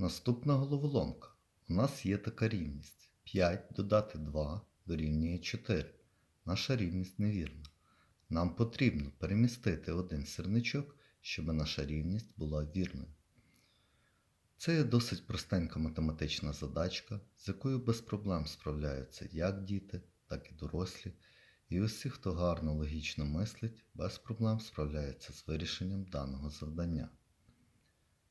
Наступна головоломка. У нас є така рівність. 5 додати 2 дорівнює 4. Наша рівність невірна. Нам потрібно перемістити один сірничок, щоб наша рівність була вірною. Це є досить простенька математична задачка, з якою без проблем справляються як діти, так і дорослі. І усі, хто гарно логічно мислить, без проблем справляється з вирішенням даного завдання.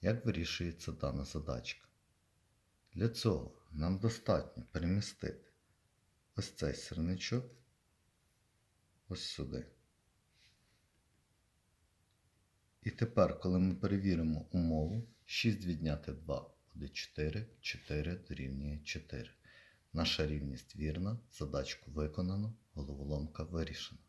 Як вирішується дана задачка? Для цього нам достатньо перемістити ось цей сірничок ось сюди. І тепер, коли ми перевіримо умову, 6 відняти 2 буде 4, 4 дорівнює 4. Наша рівність вірна, задачку виконано, головоломка вирішена.